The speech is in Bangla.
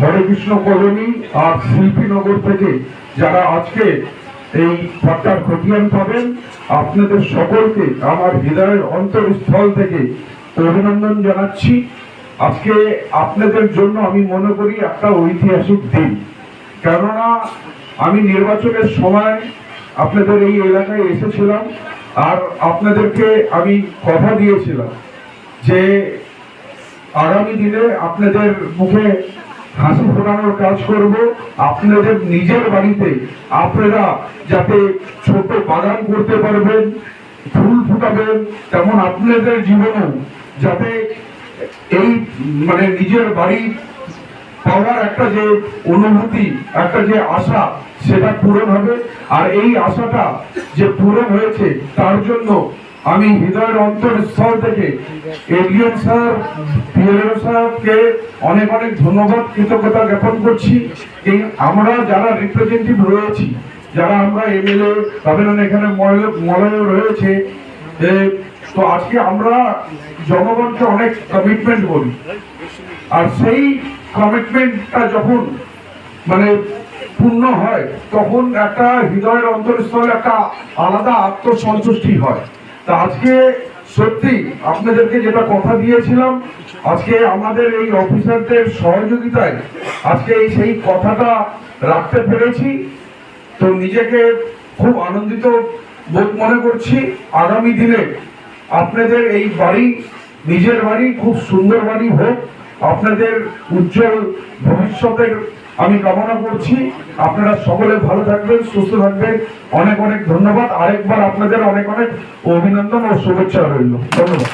হরে কৃষ্ণ কলোনি আর শিল্পীনগর থেকে যারা আজকে এই পাট্টার খতিয়ান পাবেন, আপনাদের সকলকে আমার হৃদয়ের অন্তরস্থল থেকে অভিনন্দন জানাচ্ছি। আজকে আপনাদের জন্য আমি মনে করি একটা ঐতিহাসিক দিন। কেননা আমি নির্বাচনের সময় আপনাদের এই এলাকায় এসেছিলাম আর আপনাদেরকে আমি কথা দিয়েছিলাম যে আগামী দিনে আপনাদের মুখে হাসি ফোটানোর কাজ করব। আপনাদের নিজের বাড়িতে আপনারা যাতে ছোট বাগান করতে পারবেন, ফুল ফুটাবেন, তেমন আপনাদের জীবনেও যাতে এই মানে নিজের বাড়ি পাওয়ার একটা যে অনুভূতি, একটা যে আশা, সেটা পূরণ হবে। আর এই আশাটা যে পূরণ হয়েছে, তার জন্য আমি হৃদয়ের অন্তরস্থল থেকে এডিএম স্যার পিএলও সাহেবকে অনেক অনেক ধন্যবাদ, কৃতজ্ঞতা জ্ঞাপন করছি। আমরা যারা রিপ্রেজেন্টেটিভ রয়েছি, যারা আমরা এমএলএ, তাদের এখানে মলয় রয়েছে। তো আজকে আমরা জনগণকে অনেক কমিটমেন্ট করি আর সেই কমিটমেন্টটা যখন মানে পূর্ণ হয়, তখন একটা হৃদয়ের অন্তরস্থলে একটা আলাদা আত্মসন্তুষ্টি হয়। তা আজকে সত্যি আপনাদেরকে যেটা কথা দিয়েছিলাম, আজকে আমাদের এই অফিসারদের সহযোগিতায় আজকে এই সেই কথাটা রাখতে পেরেছি। তো নিজেকে খুব আনন্দিত বোধ মনে করছি। আগামী দিনে আপনাদের এই বাড়ি, নিজের বাড়ি, খুব সুন্দর বাড়ি হোক। আপনাদের উজ্জ্বল ভবিষ্যতের আমি কামনা করছি। আপনারা সকলে ভালো থাকবেন, সুস্থ থাকবেন। অনেক অনেক ধন্যবাদ। আরেকবার আপনাদের অনেক অনেক অভিনন্দন ও শুভেচ্ছা রইল। ধন্যবাদ।